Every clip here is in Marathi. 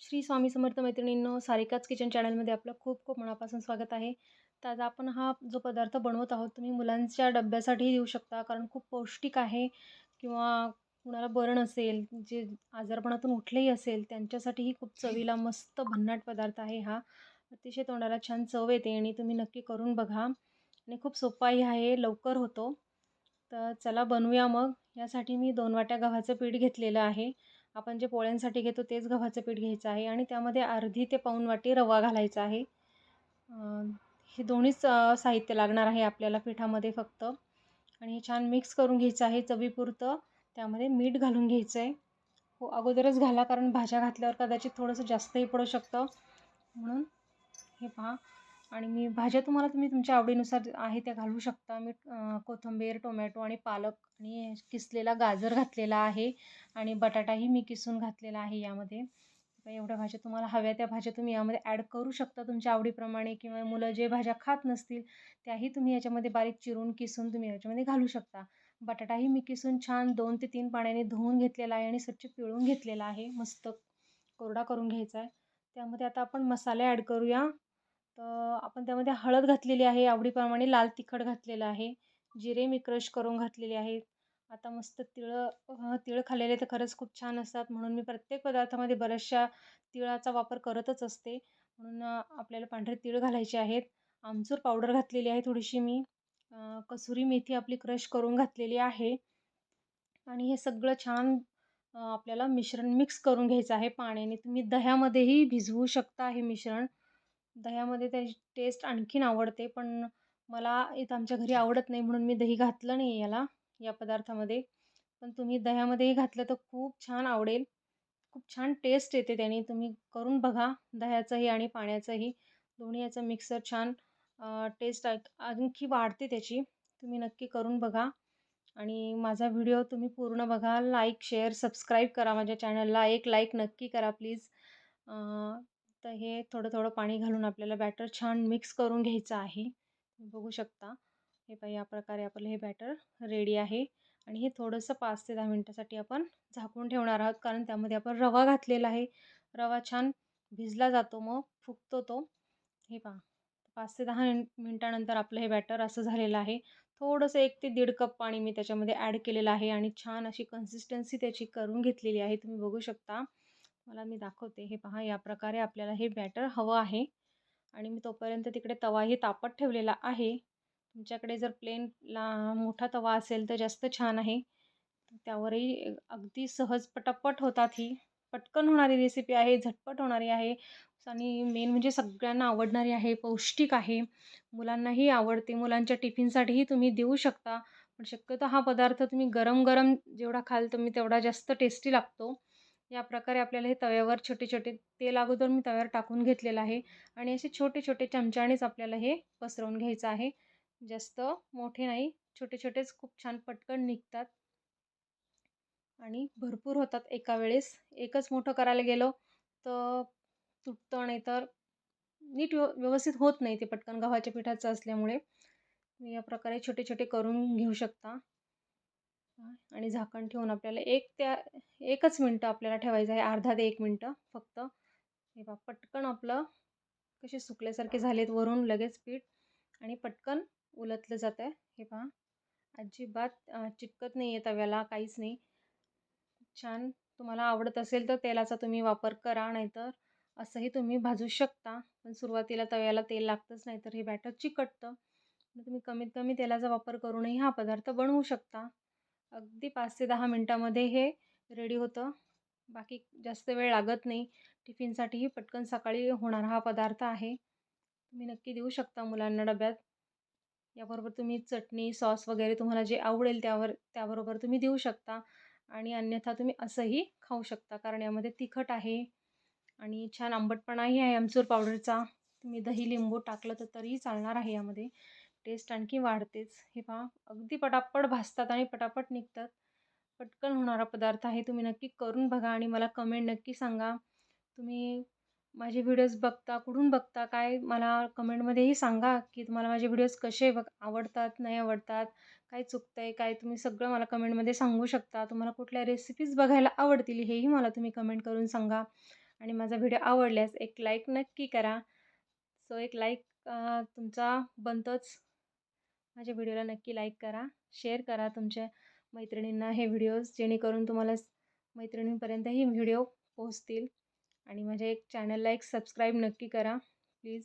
श्री स्वामी समर्थ मैत्रिणींनो सारिकाच किचन चॅनलमध्ये आपलं खूप खूप मनापासून स्वागत आहे. तर आज आपण हा जो पदार्थ बनवत आहोत तुम्ही मुलांच्या डब्यासाठीही देऊ शकता कारण खूप पौष्टिक आहे किंवा कुणाला बरण असेल जे आजारपणातून उठलेही असेल त्यांच्यासाठीही खूप चवीला मस्त भन्नाट पदार्थ आहे हा. अतिशय तोंडाला छान चव येते आणि तुम्ही नक्की करून बघा. आणि खूप सोपाही आहे लवकर होतो. तर चला बनवूया मग. यासाठी मी दोन वाट्या गव्हाचं पीठ घेतलेलं आहे. आपण जे पोळ्यांसाठी घेतो तेच गव्हाचं पीठ घ्यायचं आहे आणि त्यामध्ये अर्धी ते पाऊण वाटी रवा घालायचा आहे. हे दोन्हीच साहित्य लागणार आहे आपल्याला पिठामध्ये फक्त. आणि हे छान मिक्स करून घ्यायचं आहे चवीपुरतं. त्यामध्ये मीठ घालून घ्यायचं आहे हो अगोदरच घाला कारण भाज्या घातल्यावर कदाचित थोडंसं जास्तही पडू शकतं. म्हणून हे पहा. आणि मी भाज्या तुम्हाला तुम्ही तुमच्या आवडीनुसार आहे त्या घालू शकता. मी कोथिंबीर टोमॅटो आणि पालक आणि किसलेला गाजर घातलेला आहे आणि बटाटाही मी किसून घातलेला आहे यामध्ये. एवढ्या भाज्या तुम्हाला हव्या त्या भाज्या तुम्ही यामध्ये ॲड करू शकता तुमच्या आवडीप्रमाणे किंवा मुलं जे भाज्या खात नसतील त्याही तुम्ही याच्यामध्ये बारीक चिरून किसून तुम्ही याच्यामध्ये घालू शकता. बटाटाही मी किसून छान दोन ते तीन पाण्याने धुवून घेतलेला आहे आणि स्वच्छ पिळून घेतलेला आहे. मस्त कोरडा करून घ्यायचा आहे. त्यामध्ये आता आपण मसाले ॲड करूया. तर आपण त्यामध्ये हळद घातलेली आहे आवडीप्रमाणे लाल तिखट घातलेलं आहे जिरे मी क्रश करून घातलेले आहेत. आता मस्त तिळं तिळ खाल्लेले तर खरंच खूप छान असतात. म्हणून मी प्रत्येक पदार्थामध्ये बऱ्याचशा तिळाचा वापर करतच असते. म्हणून आपल्याला पांढरे तिळ घालायचे आहेत. आमचूर पावडर घातलेली आहे थोडीशी मी. कसुरी मेथी आपली क्रश करून घातलेली आहे. आणि हे सगळं छान आपल्याला मिश्रण मिक्स करून घ्यायचं आहे. पाण्याने तुम्ही दह्यामध्येही भिजवू शकता हे मिश्रण. दह्यामध्ये त्याची टेस्ट आणखीन आवडते पण मला इथं आमच्या घरी आवडत नाही म्हणून मी दही घातलं नाही याला या पदार्थामध्ये. पण तुम्ही दह्यामध्येही घातलं तर खूप छान आवडेल. खूप छान टेस्ट येते त्याने. तुम्ही करून बघा दह्याचंही आणि पाण्याचंही. दोन्ही याचं मिक्सर छान टेस्ट आणखी वाढते त्याची. तुम्ही नक्की करून बघा. आणि माझा व्हिडिओ तुम्ही पूर्ण बघा. लाईक शेअर सबस्क्राईब करा माझ्या चॅनलला एक लाईक नक्की करा प्लीज तर हे थोडं थोडं पाणी घालून आपल्याला बॅटर छान मिक्स करून घ्यायचं आहे. बघू शकता. हे पहा या प्रकारे आपलं हे बॅटर रेडी आहे. आणि हे थोडंसं पाच ते दहा मिनटासाठी आपण झाकून ठेवणार आहोत कारण त्यामध्ये आपण रवा घातलेला आहे. रवा छान भिजला जातो मग फुगतो तो. हे पहा पाच ते दहा मिनटानंतर आपलं हे बॅटर असं झालेलं आहे. थोडंसं एक ते दीड कप पाणी मी त्याच्यामध्ये ॲड केलेलं आहे आणि छान अशी कन्सिस्टन्सी त्याची करून घेतलेली आहे. तुम्ही बघू शकता. मला मी दाखवते. हे पहा या प्रकारे आपल्याला हे बॅटर हवं आहे. आणि मी तोपर्यंत तिकडे तवाही तापत ठेवलेला आहे. तुमच्याकडे जर प्लेन ला मोठा तवा असेल तर जास्त छान आहे. त्यावरही अगदी सहज पटापट होतात ही. पटकन होणारी रेसिपी आहे झटपट होणारी आहे. आणि मेन म्हणजे सगळ्यांना आवडणारी आहे पौष्टिक आहे. मुलांनाही आवडते. मुलांच्या टिफिनसाठीही तुम्ही देऊ शकता. पण शक्यतो हा पदार्थ तुम्ही गरम गरम जेवढा खाल तुम्ही तेवढा जास्त टेस्टी लागतो. या प्रकारे आपल्याला हे तव्यावर छोटे छोटे तेल अगोदर मी तव्यावर टाकून घेतलेलं आहे. आणि असे छोटे छोटे चमच्यानेच आपल्याला हे पसरवून घ्यायचं आहे. जास्त मोठे नाही छोटे छोटेच खूप छान पटकन निघतात. आणि भरपूर होतात एका वेळेस. एकच मोठं करायला गेलो तर तुटतं नाही तर नीट व्यव व्यवस्थित होत नाही ते पटकन गव्हाच्या पिठाचं असल्यामुळे. या प्रकारे छोटे छोटे करून घेऊ शकता. आणि झाकण ठेवून आपल्याला एक त्या एकच मिनटं आपल्याला ठेवायचं आहे अर्धा ते एक मिनटं फक्त. हे बा पटकन आपलं कसे सुकल्यासारखे झालेत वरून लगेच पीठ आणि पटकन उलटलं जातं आहे हे पहा अजिबात चिटकत नाही आहे तव्याला काहीच नाही. छान तुम्हाला आवडत असेल तर तेलाचा तुम्ही वापर करा नाहीतर असंही तुम्ही भाजू शकता. पण सुरुवातीला तव्याला तेल लागतंच नाही तर हे बॅटर चिकटतं. तुम्ही कमीत कमी तेलाचा वापर करूनही हा पदार्थ बनवू शकता. अगदी पाच ते दहा मिनटामध्ये हे रेडी होतं. बाकी जास्त वेळ लागत नाही. टिफिनसाठीही पटकन सकाळी होणारा हा पदार्थ आहे. तुम्ही नक्की देऊ शकता मुलांना डब्यात. याबरोबर तुम्ही चटणी सॉस वगैरे तुम्हाला जे आवडेल त्यावर त्याबरोबर तुम्ही देऊ शकता. आणि अन्यथा तुम्ही असंही खाऊ शकता कारण यामध्ये तिखट आहे आणि छान आंबटपणाही आहे आमचूर पावडरचा तुम्ही दही लिंबू टाकलं तर तरीही चालणार आहे यामध्ये. टेस्ट आणखी वाढतेच. हे पहा अगदी पटापट भासतात आणि पटापट निघतात. पटकन होणारा पदार्थ आहे तुम्ही नक्की करून बघा आणि मला कमेंट नक्की सांगा. तुम्ही माझे व्हिडिओज बघता कुठून बघता काय मला कमेंटमध्येही सांगा की तुम्हाला माझे व्हिडिओज कसे बघ आवडतात नाही आवडतात काय चुकतं आहे काय तुम्ही सगळं मला कमेंटमध्ये सांगू शकता. तुम्हाला कुठल्या रेसिपीज बघायला आवडतील हेही मला तुम्ही कमेंट करून सांगा. आणि माझा व्हिडिओ आवडल्यास एक लाईक नक्की करा. सो एक लाईक तुमचा बनतोच. माझ्या व्हिडिओला नक्की लाईक करा शेअर करा तुमच्या मैत्रिणींना हे व्हिडिओज जेणेकरून तुम्हाला मैत्रिणींपर्यंतही व्हिडिओ पोहोचतील. आणि माझ्या एक चॅनलला एक सबस्क्राईब नक्की करा प्लीज.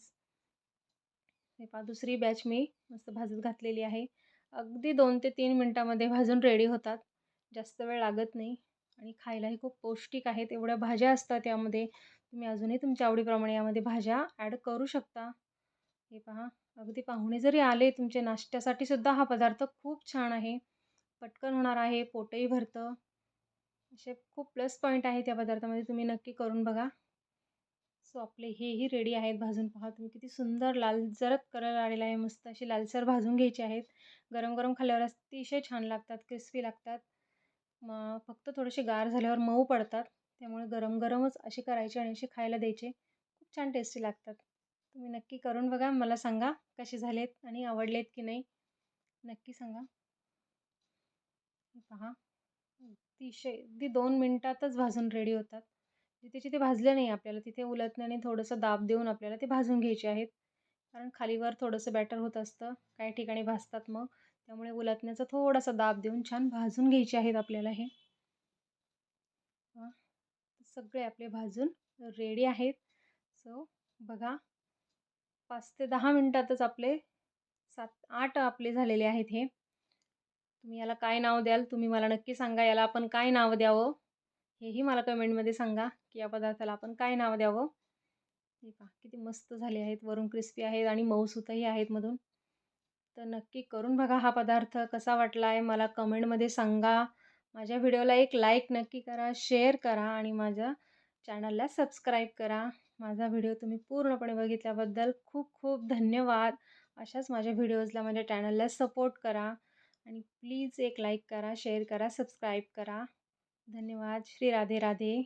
हे पहा दुसरी बॅच मी मस्त भाजत घातलेली आहे. अगदी दोन ते तीन मिनटामध्ये भाजून रेडी होतात. जास्त वेळ लागत नाही. आणि खायलाही खूप पौष्टिक आहेत. एवढ्या भाज्या असतात यामध्ये तुम्ही अजूनही तुमच्या आवडीप्रमाणे यामध्ये भाज्या ॲड करू शकता. हे पहा. अगदी पाहुणे जरी आले तुमच्या नाश्त्यासाठी सुद्धा हा पदार्थ खूप छान आहे. पटकन होणार आहे पोटही भरतं. असे खूप प्लस पॉईंट आहे त्या पदार्थामध्ये तुम्ही नक्की करून बघा. सो आपले हेही रेडी आहेत भाजून पहा. तुम्ही किती सुंदर लाल जरत कलर आलेला आहे. मस्त अशी लालसर भाजून घ्यायची आहेत. गरम गरम खाल्ल्यावर अतिशय छान लागतात क्रिस्पी लागतात. मग फक्त थोडेसे गार झाल्यावर मऊ पडतात. त्यामुळे गरम गरमच असे करायचे आणि असे खायला द्यायचे. खूप छान टेस्टी लागतात. तुम्ही नक्की करून बघा मला सांगा कसे झालेत आणि आवडलेत की नाही. नक्की सांगा. पहा. अतिशय अगदी दोन मिनटातच भाजून रेडी होतात. जिथे जिथे भाजले नाही आपल्याला तिथे उलटण्याने थोडंसं दाब देऊन आपल्याला ते भाजून घ्यायचे आहेत. कारण खालीवर थोडंसं बॅटर होत असतं. काही ठिकाणी भाजतात मग. त्यामुळे उलटण्याचा थोडासा दाब देऊन छान भाजून घ्यायचे आहेत आपल्याला हे. सगळे आपले भाजून रेडी आहेत. सो बघा. पाच ते दहा मिनटातच आपले सात आठ आपले झालेले आहेत हे. तुम्ही याला काय नाव द्याल तुम्ही मला नक्की सांगा याला आपण काय नाव द्यावं? हेही मला कमेंटमध्ये सांगा की या पदार्थाला आपण काय नाव द्यावं? हे पहा किती मस्त झाले आहेत वरून क्रिस्पी आहेत आणि मऊसूतही आहेत मधून. तर नक्की करून बघा हा पदार्थ कसा वाटला आहे मला कमेंटमध्ये सांगा. माझ्या व्हिडिओला एक लाईक नक्की करा शेअर करा आणि माझ्या चॅनलला सबस्क्राईब करा. माझा व्हिडिओ तुम्ही पूर्णपणे बघितल्याबद्दल खूप खूप धन्यवाद. अशाच माझ्या व्हिडिओजला माझ्या चॅनलला सपोर्ट करा आणि प्लीज एक लाईक करा शेअर करा सबस्क्राईब करा. धन्यवाद. श्री राधे राधे.